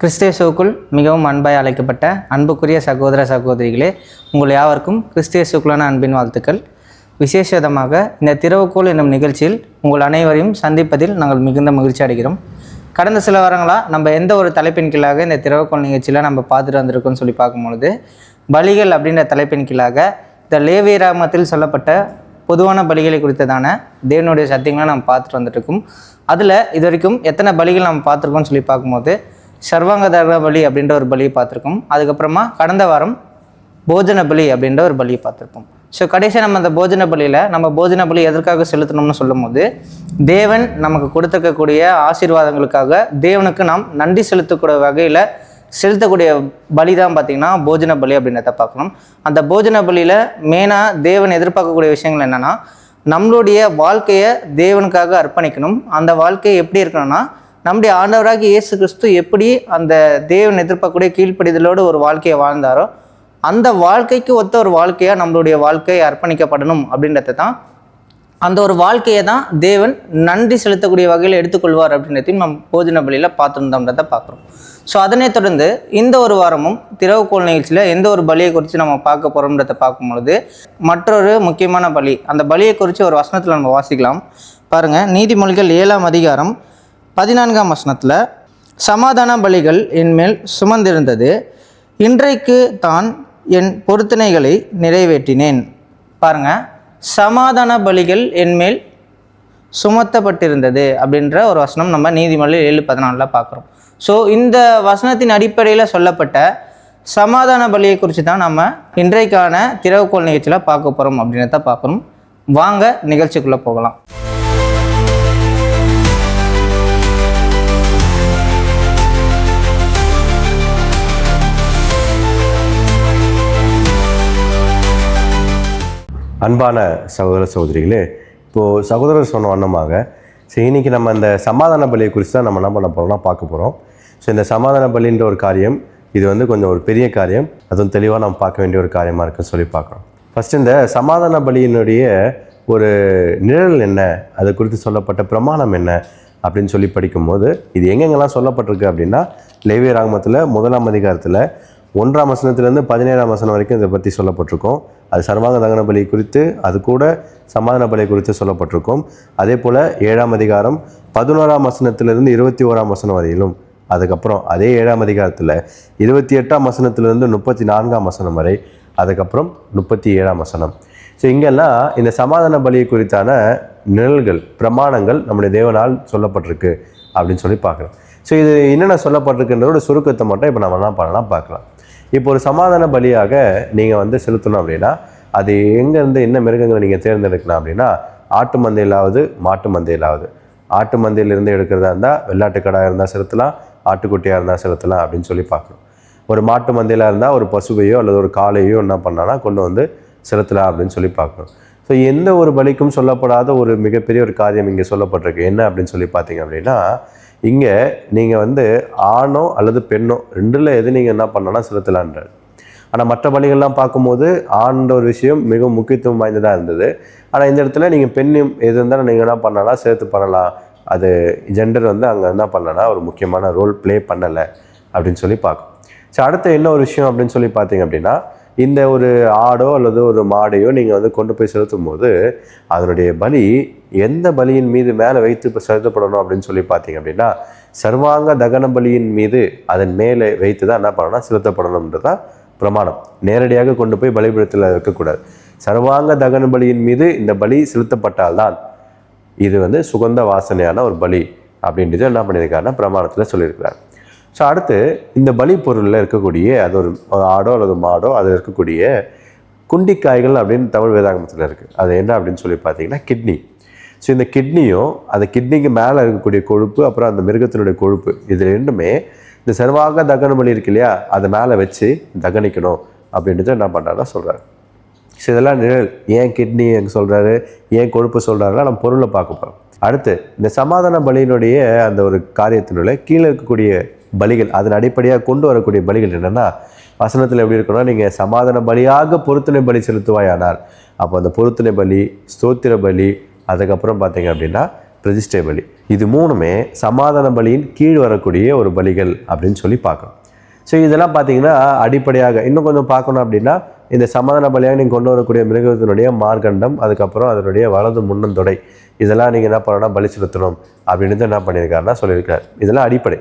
கிறிஸ்தேசுக்குள் மிகவும் அன்பாய் அழைக்கப்பட்ட அன்புக்குரிய சகோதர சகோதரிகளே உங்கள் யாவருக்கும் கிறிஸ்தேசுக்குள்ளான அன்பின் வாழ்த்துக்கள். விசேஷமாக இந்த திறவுகோல் என்னும் நிகழ்ச்சியில் உங்கள் அனைவரையும் சந்திப்பதில் நாங்கள் மிகுந்த மகிழ்ச்சி அடைகிறோம். கடந்த சில வாரங்களாக நம்ம எந்த ஒரு தலைப்பின் கீழாக இந்த திறவுகோல் நிகழ்ச்சியில் நம்ம பார்த்துட்டு வந்திருக்கோம்னு சொல்லி பார்க்கும்பொழுது பலிகள் அப்படின்ற தலைப்பின் கீழாக இந்த லேவியராமத்தில் சொல்லப்பட்ட பொதுவான பலிகளை குறித்ததான தேவனுடைய சத்தியங்களை நம்ம பார்த்துட்டு வந்துட்டுருக்கோம் அதில் இது வரைக்கும் எத்தனை பலிகள் நம்ம பார்த்துருக்கோம்னு சொல்லி பார்க்கும்போது சர்வாங்க பலி அப்படின்ற ஒரு பலியை பார்த்துருக்கோம். அதுக்கப்புறமா கடந்த வாரம் போஜன பலி அப்படின்ற ஒரு பலியை பார்த்துருப்போம். ஸோ கடைசியாக நம்ம அந்த போஜன பலியில் நம்ம போஜன பலி எதற்காக செலுத்தணும்னு சொல்லும்போது தேவன் நமக்கு கொடுத்துருக்கக்கூடிய ஆசீர்வாதங்களுக்காக தேவனுக்கு நாம் நன்றி செலுத்தக்கூடிய வகையில் செலுத்தக்கூடிய பலி தான் பார்த்திங்கன்னா போஜன பலி அப்படின்றத பார்க்கணும். அந்த போஜன பலியில் மெயினாக தேவன் எதிர்பார்க்கக்கூடிய விஷயங்கள் என்னென்னா நம்மளுடைய வாழ்க்கையை தேவனுக்காக அர்ப்பணிக்கணும். அந்த வாழ்க்கை எப்படி இருக்கணும்னா நம்முடைய ஆண்டவராக இயேசு கிறிஸ்து எப்படி அந்த தேவன் எதிர்பார்க்கக்கூடிய கீழ்ப்படிதலோடு ஒரு வாழ்க்கையை வாழ்ந்தாரோ அந்த வாழ்க்கைக்கு ஒத்த ஒரு வாழ்க்கையாக நம்மளுடைய வாழ்க்கை அர்ப்பணிக்கப்படணும் அப்படின்றத தான் அந்த ஒரு வாழ்க்கையை தான் தேவன் நன்றி செலுத்தக்கூடிய வகையில் எடுத்துக்கொள்வார் அப்படின்றதையும் நம்ம போஜன பலியில் பார்த்துருந்தோம்ன்றதை பார்க்குறோம். ஸோ அதனை தொடர்ந்து இந்த ஒரு வாரமும் திறவுகோள் நிகழ்ச்சியில் எந்த ஒரு பலியை குறித்து நம்ம பார்க்க போகிறோம்ன்றதை பார்க்கும்பொழுது மற்றொரு முக்கியமான பலி அந்த பலியை குறித்து ஒரு வசனத்தில் நம்ம வாசிக்கலாம். பாருங்கள் நீதிமொழிகள் ஏழாம் அதிகாரம் பதினான்காம் வசனத்தில் சமாதான பலிகள் என்மேல் சுமந்திருந்தது. இன்றைக்கு தான் என் பொருத்தனைகளை நிறைவேற்றினேன். பாருங்க சமாதான பலிகள் என்மேல் சுமத்தப்பட்டிருந்தது. அப்படின்ற ஒரு வசனம் நம்ம நீதிமொழி ஏழு பதினாலில் பார்க்குறோம் ஸோ இந்த வசனத்தின் அடிப்படையில் சொல்லப்பட்ட சமாதான பலியை குறித்து தான் நம்ம இன்றைக்கான திறவுகோள் நிகழ்ச்சியில் பார்க்க போகிறோம் அப்படின்றத பார்க்குறோம் வாங்க நிகழ்ச்சிக்குள்ளே போகலாம். அன்பான சகோதர சகோதரிகளே இப்போது சகோதரர் சொன்ன வண்ணமாக சரி இன்னைக்கு நம்ம இந்த சமாதான பலியை குறித்து தான் நம்ம என்ன பண்ண போகிறோம்னா பார்க்க போகிறோம் ஸோ இந்த சமாதான பலின்ற ஒரு காரியம் இது வந்து கொஞ்சம் ஒரு பெரிய காரியம். அதுவும் தெளிவாக நம்ம பார்க்க வேண்டிய ஒரு காரியமாக இருக்குன்னு சொல்லி பார்க்குறோம். ஃபஸ்ட் இந்த சமாதான பலியினுடைய ஒரு நிழல் என்ன? அது குறித்து சொல்லப்பட்ட பிரமாணம் என்ன? அப்படின்னு சொல்லி படிக்கும்போது இது எங்கெங்கெல்லாம் சொல்லப்பட்டிருக்கு அப்படின்னா லேவிய ராகமத்தில் முதலாம் அதிகாரத்தில் ஒன்றாம் வசனத்துலேருந்து பதினேழாம் வசனம் வரைக்கும் இதை பற்றி சொல்லப்பட்டிருக்கோம். அது சர்வாங்க தகன பலி குறித்து அது கூட சமாதான பலி குறித்து சொல்லப்பட்டிருக்கும். அதே போல் ஏழாம் அதிகாரம் பதினோராம் வசனத்திலிருந்து இருபத்தி ஓராம் வசனம் வரையிலும் அதுக்கப்புறம் அதே ஏழாம் அதிகாரத்தில் இருபத்தி எட்டாம் வசனத்திலிருந்து முப்பத்தி நான்காம் வசனம் வரை அதுக்கப்புறம் முப்பத்தி ஏழாம் வசனம். ஸோ இங்கெல்லாம் இந்த சமாதான பலியை குறித்தான நிழல்கள் பிரமாணங்கள் நம்முடைய தேவனால் சொல்லப்பட்டிருக்கு அப்படின்னு சொல்லி பார்க்குறோம். ஸோ இது என்னென்ன சொல்லப்பட்டிருக்குன்றதோட சுருக்கத்தை மட்டும் இப்போ நம்ம என்ன பண்ணலாம் பார்க்கலாம். இப்போ ஒரு சமாதான பலியாக நீங்கள் வந்து செலுத்தணும் அப்படின்னா அது எங்கேருந்து என்ன மிருகங்களை நீங்கள் தேர்ந்தெடுக்கலாம் அப்படின்னா ஆட்டு மந்தையிலாவது மாட்டு மந்தையிலாவது. ஆட்டு மந்தையிலிருந்து எடுக்கிறதா இருந்தால் வெள்ளாட்டுக்கடாக இருந்தால் செலுத்தலாம் ஆட்டுக்குட்டியாக இருந்தால் செலுத்தலாம் அப்படின்னு சொல்லி பார்க்கணும். ஒரு மாட்டு மந்தையிலாக இருந்தால் ஒரு பசுவையோ அல்லது ஒரு காளையோ என்ன பண்ணான்னா கொண்டு வந்து செலுத்தலாம் அப்படின்னு சொல்லி பார்க்கணும். ஸோ எந்த ஒரு பலிக்கும் சொல்லப்படாத ஒரு மிகப்பெரிய ஒரு காரியம் இங்கே சொல்லப்பட்டிருக்கு. என்ன அப்படின்னு சொல்லி பார்த்தீங்க அப்படின்னா இங்கே நீங்கள் வந்து ஆணோ அல்லது பெண்ணோ ரெண்டில் எது நீங்கள் என்ன பண்ணனா செலுத்தலான்றார். ஆனால் மற்ற பலிகள்லாம் பார்க்கும்போது ஆண்ட ஒரு விஷயம் மிகவும் முக்கியத்துவம் வாய்ந்ததாக இருந்தது. ஆனால் இந்த இடத்துல நீங்கள் பெண்ணும் எது இருந்தாலும் நீங்கள் என்ன பண்ணலாம் சேர்த்து பண்ணலாம். அது ஜெண்டர் வந்து அங்கே என்ன பண்ணலன்னா ஒரு முக்கியமான ரோல் ப்ளே பண்ணலை அப்படின்னு சொல்லி பார்க்கும். ஸோ அடுத்த என்ன ஒரு விஷயம் அப்படின்னு சொல்லி பார்த்தீங்க அப்படின்னா இந்த ஒரு ஆடோ அல்லது ஒரு மாடையோ நீங்கள் வந்து கொண்டு போய் செலுத்தும் போது அதனுடைய பலி எந்த பலியின் மீது மேலே வைத்து இப்போ செலுத்தப்படணும் அப்படின்னு சொல்லி பார்த்தீங்க அப்படின்னா சர்வாங்க தகன பலியின் மீது அதன் மேலே வைத்து தான் என்ன பண்ணணும்னா செலுத்தப்படணுன்றது தான் பிரமாணம். நேரடியாக கொண்டு போய் பலிபீடத்தில் வைக்கக்கூடாது. சர்வாங்க தகன பலியின் மீது இந்த பலி செலுத்தப்பட்டால்தான் இது வந்து சுகந்த வாசனையான ஒரு பலி அப்படின்றது என்ன பண்ணியிருக்காருன்னா பிரமாணத்தில் சொல்லியிருக்கிறார். ஸோ அடுத்து இந்த பலி பொருளில் இருக்கக்கூடிய அது ஒரு ஒரு ஆடோ அல்லது மாடோ அதில் இருக்கக்கூடிய குண்டிக்காய்கள் அப்படின்னு தமிழ் வேதாகமத்தில் இருக்குது அது என்ன அப்படின்னு சொல்லி பார்த்தீங்கன்னா கிட்னி. ஸோ இந்த கிட்னியும் அந்த கிட்னிக்கு மேலே இருக்கக்கூடிய கொழுப்பு அப்புறம் அந்த மிருகத்தினுடைய கொழுப்பு இது ரெண்டுமே இந்த செர்வாக தகன பலி இருக்கு இல்லையா? அதை மேலே வச்சு தகனிக்கணும் அப்படின்றது என்ன பண்ணுறாருன்னா சொல்கிறார் ஸோ இதெல்லாம் நிழல். ஏன் கிட்னி எங்க சொல்கிறாரு ஏன் கொழுப்பு சொல்கிறாருன்னா நம்ம பொருளை பார்க்க போகிறோம் அடுத்து இந்த சமாதான பலியினுடைய அந்த ஒரு காரியத்தினுள்ள கீழே இருக்கக்கூடிய பலிகள் அதன் அடிப்படையாக கொண்டு வரக்கூடிய பலிகள் என்னென்னா வசனத்தில் எப்படி இருக்கணும்னா நீங்கள் சமாதான பலியாக பொருத்தனை பலி செலுத்துவாயானார் அப்போ அந்த பொருத்தனை பலி ஸ்தோத்திர பலி அதுக்கப்புறம் பார்த்தீங்க அப்படின்னா பிரதிஷ்டை பலி. இது மூணுமே சமாதான பலியின் கீழ் வரக்கூடிய ஒரு பலிகள் அப்படின்னு சொல்லி பார்க்கணும். ஸோ இதெல்லாம் பார்த்தீங்கன்னா அடிப்படையாக இன்னும் கொஞ்சம் பார்க்கணும் அப்படின்னா இந்த சமாதான பலியாக நீங்கள் கொண்டு வரக்கூடிய மிருகத்தினுடைய மார்க்கண்டம் அதுக்கப்புறம் அதனுடைய வலது முன்னந்தொடை இதெல்லாம் நீங்கள் என்ன பண்ணணும்னா பலி செலுத்தணும் அப்படின்னு என்ன பண்ணியிருக்காருன்னா சொல்லியிருக்காரு. இதெல்லாம் அடிப்படை.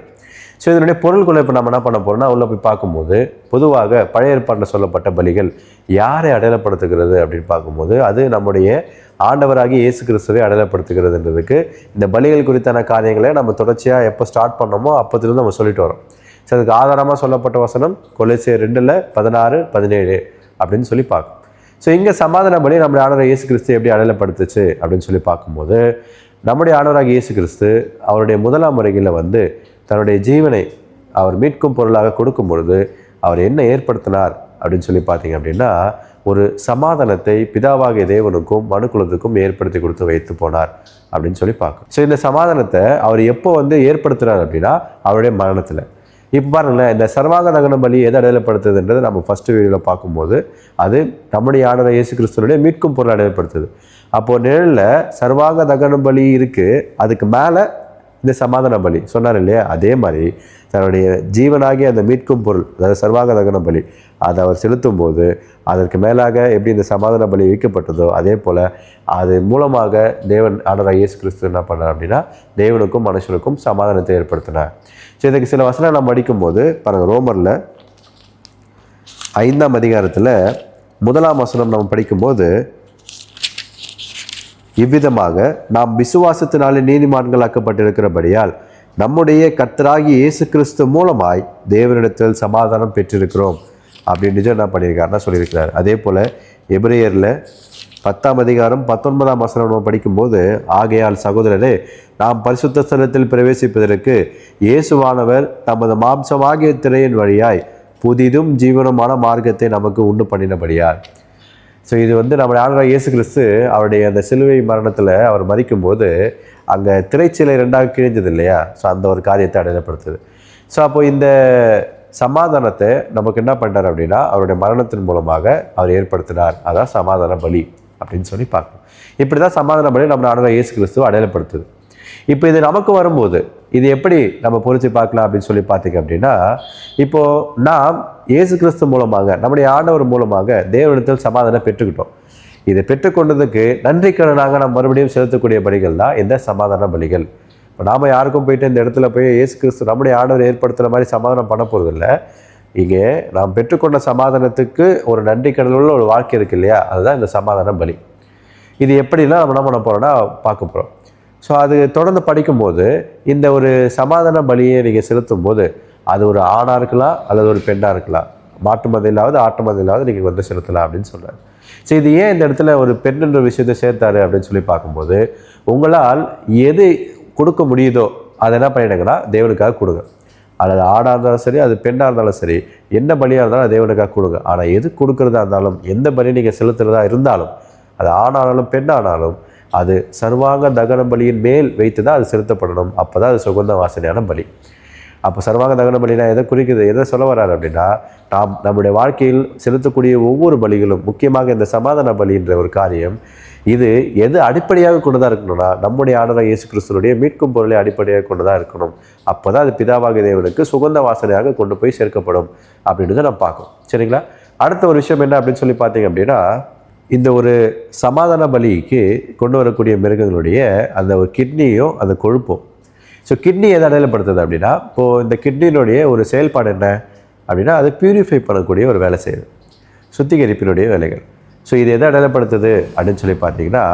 ஸோ இதனுடைய பொருள்களை இப்போ நம்ம என்ன பண்ண போகிறோம்னா உள்ளே போய் பார்க்கும்போது பொதுவாக பழைய ஏற்பாட்டில் சொல்லப்பட்ட பலிகள் யாரை அடையாளப்படுத்துகிறது அப்படின்னு பார்க்கும்போது அது நம்முடைய ஆண்டவராகி இயேசு கிறிஸ்துவை அடையாளப்படுத்துகிறதுன்றதுக்கு இந்த பலிகள் குறித்தான காரியங்களை நம்ம தொடர்ச்சியாக எப்போ ஸ்டார்ட் பண்ணோமோ அப்போதுலேருந்து நம்ம சொல்லிட்டு வரோம். ஸோ அதுக்கு ஆதாரமாக சொல்லப்பட்ட வசனம் கொலைசிய ரெண்டில் பதினாறு பதினேழு அப்படின்னு சொல்லி பார்க்கும் ஸோ இங்கே சமாதான பலி நம்முடைய ஆண்டவர் இயேசு கிறிஸ்து எப்படி அடையாளப்படுத்துச்சு அப்படின்னு சொல்லி பார்க்கும்போது நம்முடைய ஆண்டவராக இயேசு கிறிஸ்து அவருடைய முதலாம் முறைகளில் வந்து தன்னுடைய ஜீவனை அவர் மீட்கும் பொருளாக கொடுக்கும் பொழுது அவர் என்ன ஏற்படுத்தினார் அப்படின்னு சொல்லி பார்த்தீங்க அப்படின்னா ஒரு சமாதானத்தை பிதாவாகிய தேவனுக்கும் மனுக்குலத்துக்கும் ஏற்படுத்தி கொடுத்து வைத்து போனார் அப்படின்னு சொல்லி பார்க்கும் ஸோ இந்த சமாதானத்தை அவர் எப்போ வந்து ஏற்படுத்துறார் அப்படின்னா அவருடைய மரணத்தில். இப்போ பாருங்களேன் இந்த சர்வாங்க தகன பலி எதை அடையாளப்படுத்துதுன்றது நம்ம ஃபஸ்ட்டு வீடியோவில் பார்க்கும்போது அது நம்முடைய ஆடர இயேசு கிறிஸ்துவனுடைய மீட்கும் பொருள் அடையாளப்படுத்துது அப்போது நிழலில் சர்வாங்க தகன பலி இருக்குது அதுக்கு மேலே இந்த சமாதான பலி. சொன்னார் இல்லையா? அதே மாதிரி தன்னுடைய ஜீவனாகிய அந்த மீட்கும் பொருள் அதாவது சர்வாக தகன பலி அதை அவர் செலுத்தும் போது அதற்கு மேலாக எப்படி இந்த சமாதான பலி வைக்கப்பட்டதோ அதே போல் அது மூலமாக தேவன் ஆண்டவராக இயேசு கிறிஸ்து என்ன பண்ணார் அப்படின்னா தேவனுக்கும் மனுஷனுக்கும் சமாதானத்தை ஏற்படுத்தினார். ஸோ இதுக்கு சில வசனம் நம்ம படிக்கும்போது பாருங்கள் ரோமரில் ஐந்தாம் அதிகாரத்தில் முதலாம் வசனம் நம்ம படிக்கும்போது இவ்விதமாக நாம் விசுவாசத்தினாலே நீதிமான்களாக்கப்பட்டிருக்கிறபடியால் நம்முடைய கர்த்தராகிய இயேசு கிறிஸ்து மூலமாய் தேவனிடத்தில் சமாதானம் பெற்றிருக்கிறோம் அப்படின்னு என்ன பண்ணியிருக்காருன்னா சொல்லியிருக்கிறார். அதே போல் எபிரேயரில் பத்தாம் அதிகாரம் பத்தொன்பதாம் வசனம் நம்ம படிக்கும்போது ஆகையால் சகோதரரே நாம் பரிசுத்த ஸ்தலத்தில் பிரவேசிப்பதற்கு இயேசுவானவர் தமது மாம்சமாகிய திரையின் வழியாய் புதிதும் ஜீவனமான மார்க்கத்தை நமக்கு உண்டு பண்ணினபடியார் ஸோ இது வந்து நம்ம ஆண்டவர் இயேசு கிறிஸ்து அவருடைய அந்த சிலுவை மரணத்தில் அவர் மறிக்கும்போது அங்கே திரைச்சிலை ரெண்டாக கிழிஞ்சது இல்லையா? ஸோ அந்த ஒரு காரியத்தை அடையப்படுத்துது. ஸோ அப்போ இந்த சமாதானத்தை நமக்கு என்ன பண்ணுறார் அப்படின்னா அவருடைய மரணத்தின் மூலமாக அவர் ஏற்படுத்தினார். அதான் சமாதான பலி அப்படின்னு சொல்லி பார்க்கணும். இப்படி தான் சமாதான பலி நம்ம ஆண்டவர் இயேசு கிறிஸ்துவ அடையாளப்படுத்துது இப்போ இது நமக்கு வரும்போது இது எப்படி நம்ம பொறிச்சு பார்க்கலாம் அப்படின்னு சொல்லி பார்த்தீங்க அப்படின்னா இப்போ நாம் இயேசு கிறிஸ்து மூலமாக நம்முடைய ஆண்டவர் மூலமாக தேவனிடத்தில் சமாதானம் பெற்றுக்கிட்டோம். இதை பெற்றுக்கொண்டதுக்கு நன்றிக்கடனாக நாம் மறுபடியும் செலுத்தக்கூடிய பலிகள் தான் இந்த சமாதான பலிகள். இப்போ நாம் யாருக்கும் போயிட்டு இந்த இடத்துல போய் இயேசு கிறிஸ்து நம்முடைய ஆண்டவர் ஏற்படுத்துகிற மாதிரி சமாதானம் பண்ண போகிறதில்ல இங்கே நாம் பெற்றுக்கொண்ட சமாதானத்துக்கு ஒரு நன்றி கடலுள்ள ஒரு வாழ்க்கை இருக்கு இல்லையா? அதுதான் இந்த சமாதான பலி. இது எப்படிலாம் நம்ம என்ன பண்ண போகிறோம்னா பார்க்க போகிறோம் ஸோ அது தொடர்ந்து படிக்கும்போது இந்த ஒரு சமாதான பலியை நீங்கள் செலுத்தும் போது அது ஒரு ஆணாக இருக்கலாம் அல்லது ஒரு பெண்ணாக இருக்கலாம். மாட்டு மந்தையிலாவது ஆட்டு மந்தையிலாவது நீங்கள் வந்து செலுத்தலாம் அப்படின்னு சொல்கிறார் ஸோ இது ஏன் இந்த இடத்துல ஒரு பெண்ணுன்ற விஷயத்தை சேர்த்தாரு அப்படின்னு சொல்லி பார்க்கும்போது உங்களால் எது கொடுக்க முடியுதோ அதை என்ன பண்ணிடுங்கன்னா தேவனுக்காக கொடுங்க. அல்லது ஆடாக இருந்தாலும் சரி அது பெண்ணாக இருந்தாலும் சரி என்ன பலியாக இருந்தாலும் தேவனுக்காக கொடுங்க. ஆனால் எது கொடுக்குறதா இருந்தாலும் எந்த பலி நீங்கள் செலுத்துறதா இருந்தாலும் அது ஆணானாலும் பெண்ணானாலும் அது சர்வாங்க தகன பலியின் மேல் வைத்து தான் அது செலுத்தப்படணும். அப்போ தான் அது சுகந்த வாசனையான பலி. அப்போ சர்வாங்க தகன பலினா எதை குறிக்குது? எதை சொல்ல வர்றாரு அப்படின்னா நாம் நம்முடைய வாழ்க்கையில் செலுத்தக்கூடிய ஒவ்வொரு பலிகளும் முக்கியமாக இந்த சமாதான பலின்ற ஒரு காரியம் இது எது அடிப்படையாக கொண்டுதான் இருக்கணும்னா நம்முடைய ஆடலாக இயேசு கிறிஸ்துனுடைய மீட்கும் பொருளை அடிப்படையாக கொண்டுதான் இருக்கணும். அப்போ தான் அது பிதாவாக தேவனுக்கு சுகந்த வாசனையாக கொண்டு போய் சேர்க்கப்படும். அப்படின்றத நம்ம பார்க்கணும். சரிங்களா? அடுத்த ஒரு விஷயம் என்ன அப்படின்னு சொல்லி பார்த்தீங்க அப்படின்னா இந்த ஒரு சமாதான பலிக்கு கொண்டு வரக்கூடிய மிருகங்களுடைய அந்த ஒரு கிட்னியும் அந்த கொழுப்பும். ஸோ கிட்னி எதை அடையாளப்படுத்துது அப்படின்னா இப்போது இந்த கிட்னியினுடைய ஒரு செயல்பாடு என்ன அப்படின்னா அது பியூரிஃபை பண்ணக்கூடிய ஒரு வேலை செய்யுது. சுத்திகரிப்பினுடைய வேலைகள். ஸோ இது எதை அடையாளப்படுத்துது அப்படின்னு சொல்லி பார்த்தீங்கன்னா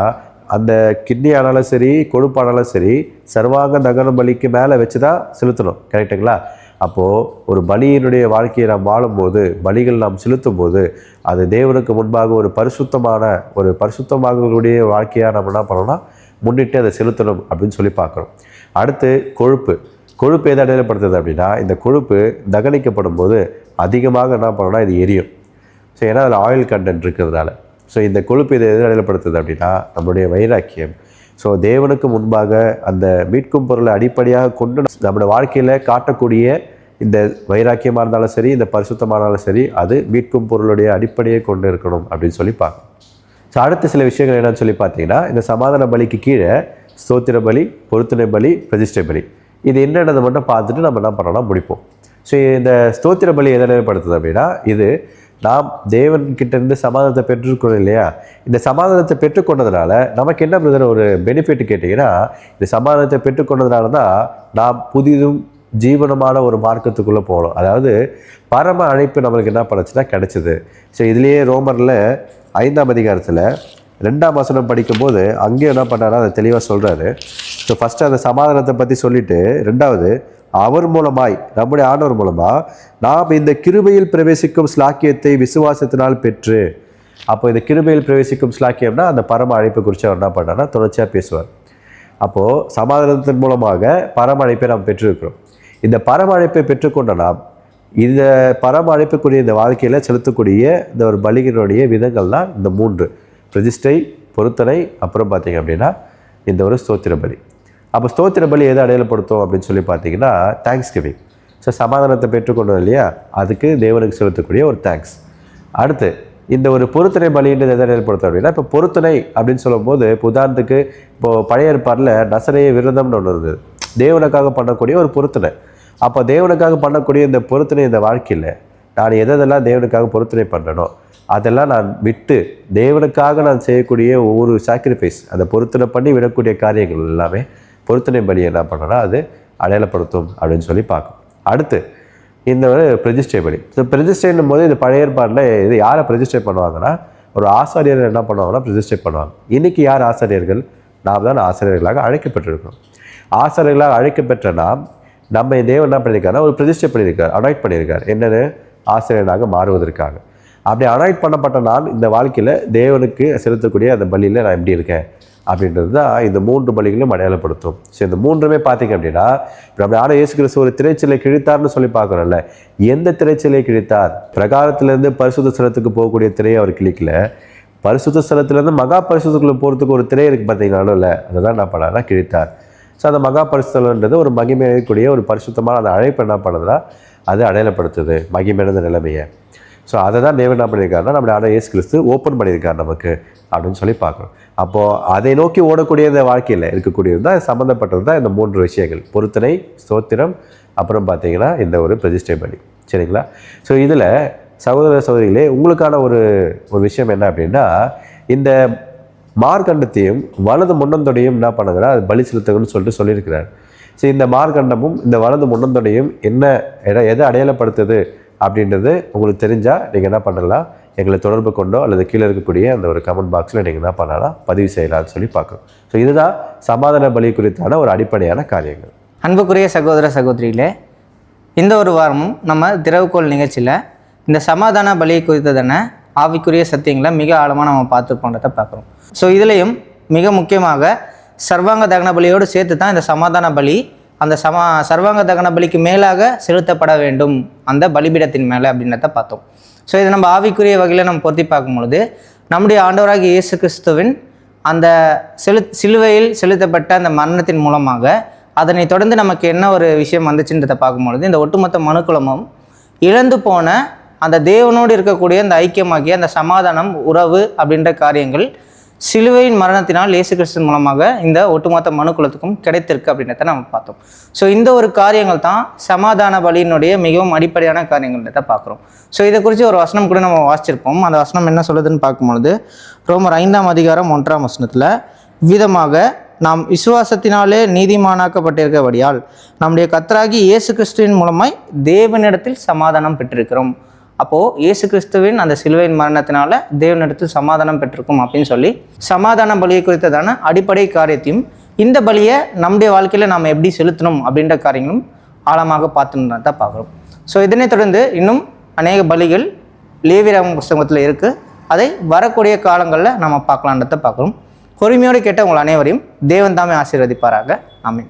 அந்த கிட்னி ஆனாலும் சரி கொழுப்பானாலும் சரி சர்வாங்க தகன பலிக்கு மேலே வச்சு தான் செலுத்தணும் கரெக்டுங்களா அப்போது ஒரு பலியினுடைய வாழ்க்கையை நாம் வாழும்போது பலிகள் நாம் செலுத்தும் போது அது தேவனுக்கு முன்பாக ஒரு பரிசுத்தமான ஒரு பரிசுத்தமாகக்கூடிய வாழ்க்கையாக நம்ம என்ன பண்ணோம்னா முன்னிட்டு அதை செலுத்தணும் அப்படின்னு சொல்லி பார்க்குறோம். அடுத்து கொழுப்பு. கொழுப்பு எதை அடையப்படுத்துது அப்படின்னா இந்த கொழுப்பு தகனிக்கப்படும் போது அதிகமாக என்ன பண்ணோம்னா இது எரியும். ஸோ ஏன்னா அதில் ஆயில் கண்டென்ட் இருக்கிறதுனால. ஸோ இந்த கொழுப்பு இதை எது அடையப்படுத்துது அப்படின்னா நம்மளுடைய வைராக்கியம். ஸோ தேவனுக்கு முன்பாக அந்த மீட்கும் பொருளை அடிப்படையாக கொண்டு நம்மளோட வாழ்க்கையில் காட்டக்கூடிய இந்த வைராக்கியமாக இருந்தாலும் சரி இந்த பரிசுத்தமானாலும் சரி அது மீட்கும் பொருளுடைய அடிப்படையை கொண்டு இருக்கணும் அப்படின்னு சொல்லி பார்க்கணும். ஸோ அடுத்த சில விஷயங்கள் என்னன்னு சொல்லி பார்த்தீங்கன்னா இந்த சமாதான பலிக்கு கீழே ஸ்தோத்திர பலி பொருத்தனை பலி பிரதிஷ்டை பலி. இது என்னென்னதை மட்டும் பார்த்துட்டு நம்ம என்ன பண்ணோம்னா முடிப்போம். ஸோ இந்த ஸ்தோத்திர பலி எதை நிலைப்படுத்துது அப்படின்னா இது நாம் தேவன் இருந்து சமாதானத்தை பெற்றுக்கணும் இல்லையா? இந்த சமாதானத்தை பெற்றுக்கொண்டதுனால நமக்கு என்ன பிரதர் ஒரு பெனிஃபிட் கேட்டிங்கன்னா இந்த சமாதானத்தை பெற்றுக்கொண்டதுனால தான் நாம் புதிதும் ஜீவனமான ஒரு மார்க்கத்துக்குள்ளே போகணும். அதாவது பரம அழைப்பு நம்மளுக்கு என்ன பண்ணுச்சுன்னா கிடச்சிது. ஸோ இதுலேயே ரோமரில் ஐந்தாம் அதிகாரத்தில் ரெண்டாம் வசனம் படிக்கும்போது அங்கேயும் என்ன பண்ணாரா அதை தெளிவாக சொல்கிறாரு ஸோ ஃபஸ்ட்டு அந்த சமாதானத்தை பற்றி சொல்லிவிட்டு ரெண்டாவது அவர் மூலமாய் நம்முடைய ஆண்டவர் மூலமாக நாம் இந்த கிருபையில் பிரவேசிக்கும் ஸ்லாக்கியத்தை விசுவாசத்தினால் பெற்று அப்போ இந்த கிருபையில் பிரவேசிக்கும் ஸ்லாக்கியம்னா அந்த பரம அழைப்பு குறித்து அவர் என்ன பண்ணார்னா தொடர்ச்சியாக பேசுவார். அப்போது சமாதானத்தின் மூலமாக பரம அழைப்பை நாம் பெற்றிருக்கிறோம். இந்த பரம அழைப்பை பெற்றுக்கொண்ட நாம் இந்த பரம அழைப்புக்குரிய இந்த வாழ்க்கையில் செலுத்தக்கூடிய இந்த ஒரு பலிகளினுடைய விதங்கள் தான் இந்த மூன்று. பிரதிஷ்டை பொருத்தனை அப்புறம் பார்த்தீங்க அப்படின்னா இந்த ஒரு ஸ்தோத்திர பலி. அப்போ ஸ்தோத்திர பலி எதை அடையாளப்படுத்தும் அப்படின்னு சொல்லி பார்த்தீங்கன்னா தேங்க்ஸ் கிவிங் ஸோ சமாதானத்தை பெற்றுக்கொண்டோம் இல்லையா? அதுக்கு தேவனுக்கு செலுத்தக்கூடிய ஒரு தேங்க்ஸ் அடுத்து இந்த ஒரு பொருத்தனை பலின்றது எதை ஏற்படுத்தும் அப்படின்னா இப்போ பொருத்தனை அப்படின்னு சொல்லும்போது உதாரணத்துக்கு இப்போது பழைய ஏற்பாடில் நசனையை விரதம்னு ஒன்று இருந்தது. தேவனுக்காக பண்ணக்கூடிய ஒரு பொருத்தனை. அப்போ தேவனுக்காக பண்ணக்கூடிய இந்த பொருத்தனை இந்த வாழ்க்கையில் நான் எதெல்லாம் தேவனுக்காக பொருத்தனை பண்ணனோ அதெல்லாம் நான் விட்டு தேவனுக்காக நான் செய்யக்கூடிய ஒவ்வொரு சாக்ரிஃபைஸ் அந்த பொருத்தனை பண்ணி விடக்கூடிய காரியங்கள் எல்லாமே பொருத்தனை பலி என்ன பண்ணனா அது அடையாளப்படுத்தும் அப்படின்னு சொல்லி பார்க்கும். அடுத்து இந்த ஒரு பிரதிஷ்டை பலி ஸோ பிரதிஷ்டைன்னும் போது இந்த பழைய ஏற்பாடில் இது யாரை பிரதிஷ்டை பண்ணுவாங்கன்னா ஒரு ஆசாரியர் என்ன பண்ணுவாங்கன்னா பிரதிஷ்டை பண்ணுவாங்க. இன்றைக்கி யார் ஆசிரியர்கள்? நாம் தான் ஆசிரியர்களாக அழைக்கப்பட்டிருக்கிறோம். ஆசிரியர்களாக அழைக்கப்பெற்ற நாம் நம்ம தேவன் என்ன பண்ணியிருக்காருன்னா ஒரு பிரதிஷ்டை பண்ணியிருக்கார் அனாய்ட் பண்ணியிருக்கார். என்னென்னு? ஆசிரியராக மாறுவதற்காக. அப்படி அனாய்ட் பண்ணப்பட்ட நான் இந்த வாழ்க்கையில் தேவனுக்கு செலுத்தக்கூடிய அந்த பலியில் நான் எப்படி இருக்கேன் அப்படின்றது தான் இந்த மூன்று பலிகளும் அடையாளப்படுத்தும். ஸோ இந்த மூன்றுமே பார்த்தீங்க அப்படின்னா இப்போ நம்ம ஆட இயேசு கிறிஸ்து ஒரு திரைச்சிலை கிழித்தார்னு சொல்லி பார்க்குறோம்ல எந்த திரைச்சிலை கிழித்தார்? பிரகாரத்திலேருந்து பரிசுத்த ஸ்தலத்துக்கு போகக்கூடிய திரையை அவர் கிழிக்கல. பரிசுத்த ஸ்தலத்துலேருந்து மகா பரிசுத்துக்குள்ளே போகிறதுக்கு ஒரு திரை இருக்குது பார்த்தீங்கன்னா இல்லை அதை தான் என்ன பண்ணால் கிழித்தார். ஸோ அந்த மகா பரிசுத்தலன்றது ஒரு மகிமையக்கூடிய ஒரு பரிசுத்தமான அந்த அழைப்பு என்ன பண்ணுதுன்னா அது அடையாளப்படுத்துது மகிமையான நிலைமையை. ஸோ அதை தான் தேவன் என்ன பண்ணியிருக்காருன்னா நம்ம ஆட இயேசு கிறிஸ்து ஓப்பன் பண்ணியிருக்கார் நமக்கு அப்படின்னு சொல்லி பார்க்குறோம் அப்போது அதை நோக்கி ஓடக்கூடிய இந்த வாழ்க்கையில் இருக்கக்கூடியது தான் சம்மந்தப்பட்டது தான் இந்த மூன்று விஷயங்கள். பொருத்தனை ஸ்தோத்திரம் அப்புறம் பார்த்தீங்கன்னா இந்த ஒரு பிரதிஷ்டை பலி சரிங்களா? ஸோ இதில் சகோதர சகோதரிகளே உங்களுக்கான ஒரு ஒரு விஷயம் என்ன அப்படின்னா இந்த மார்க்கண்டத்தையும் வலது முன்னந்தொடையும் என்ன பண்ணுங்கன்னா அது பலி செலுத்துங்கன்னு சொல்லிட்டு சொல்லியிருக்கிறார். ஸோ இந்த மார்க்கண்டமும் இந்த வலது முன்னந்தொடையும் என்ன எதை எதை அடையாளப்படுத்துது அப்படின்றது உங்களுக்கு தெரிஞ்சால் நீங்கள் என்ன பண்ணலாம்? எங்களை தொடர்பு கொண்டோ அல்லது கீழே இருக்கக்கூடிய அந்த ஒரு கமெண்ட் பாக்ஸில் நீங்கள் என்ன பண்ணலாம்? பதிவு செய்யலாம்னு சொல்லி பார்க்குறோம் ஸோ இதுதான் சமாதான பலி குறித்தான ஒரு அடிப்படையான காரியங்கள். அன்புக்குரிய சகோதர சகோதரிகளே இந்த ஒரு வாரமும் நம்ம திறவுகோள் நிகழ்ச்சியில் இந்த சமாதான பலி குறித்ததான ஆவிக்குரிய சத்தியங்களை மிக ஆழமாக நம்ம பார்த்துருப்போன்றதை பார்க்குறோம். ஸோ இதுலேயும் மிக முக்கியமாக சர்வாங்க தகன பலியோடு சேர்த்து தான் இந்த சமாதான பலி அந்த சமா சர்வாங்க தகன பலிக்கு மேலாக செலுத்தப்பட வேண்டும் அந்த பலிபீடத்தின் மேலே அப்படின்றத பார்த்தோம். ஸோ இதை நம்ம ஆவிக்குரிய வகையில் நம்ம பொருத்தி பார்க்கும்பொழுது நம்முடைய ஆண்டவராகிய இயேசு கிறிஸ்துவின் அந்த செலு சிலுவையில் செலுத்தப்பட்ட அந்த மரணத்தின் மூலமாக அதனை தொடர்ந்து நமக்கு என்ன ஒரு விஷயம் வந்துச்சுன்றதை பார்க்கும்பொழுது இந்த ஒட்டுமொத்த மனுக்குலமும் இழந்து போன அந்த தேவனோடு இருக்கக்கூடிய அந்த ஐக்கியமாகிய அந்த சமாதானம் உறவு அப்படின்ற காரியங்கள் சிலுவையின் மரணத்தினால் இயேசு கிறிஸ்து மூலமாக இந்த ஒட்டுமொத்த மனு குலத்துக்கும் கிடைத்திருக்கு அப்படின்றத நம்ம பார்த்தோம். ஸோ இந்த ஒரு காரியங்கள் தான் சமாதான பலியினுடைய மிகவும் அடிப்படையான காரியங்கள்ன்றத பார்க்குறோம். ஸோ இதை குறித்து ஒரு வசனம் கூட நம்ம வாசிச்சிருப்போம். அந்த வசனம் என்ன சொல்லுதுன்னு பார்க்கும்பொழுது ரோமர் ஐந்தாம் அதிகாரம் ஒன்றாம் வசனத்தில் விதமாக நாம் விசுவாசத்தினாலே நீதிமானாக்கப்பட்டிருக்கபடியால் நம்முடைய கத்தராகி இயேசு கிறிஸ்துவின் மூலமாய் தேவனிடத்தில் சமாதானம் பெற்றிருக்கிறோம். அப்போது இயேசு கிறிஸ்துவின் அந்த சிலுவையின் மரணத்தினால தேவனிடத்தில் சமாதானம் பெற்றிருக்கும் அப்படின்னு சொல்லி சமாதான பலியை குறித்ததான அடிப்படை காரியத்தையும் இந்த பலியை நம்முடைய வாழ்க்கையில் நாம் எப்படி செலுத்தணும் அப்படின்ற காரியங்களும் ஆழமாக பார்த்துன்னு தான் பார்க்குறோம். ஸோ இதனைத் தொடர்ந்து இன்னும் அநேக பலிகள் லேவிராம புஸ்தகத்தில் இருக்குது அதை வரக்கூடிய காலங்களில் நம்ம பார்க்கலான்றதை பார்க்குறோம். பொறுமையோடு கேட்ட உங்கள் அனைவரையும் தேவன் தாமே ஆசீர்வதிப்பாராக. அமீன்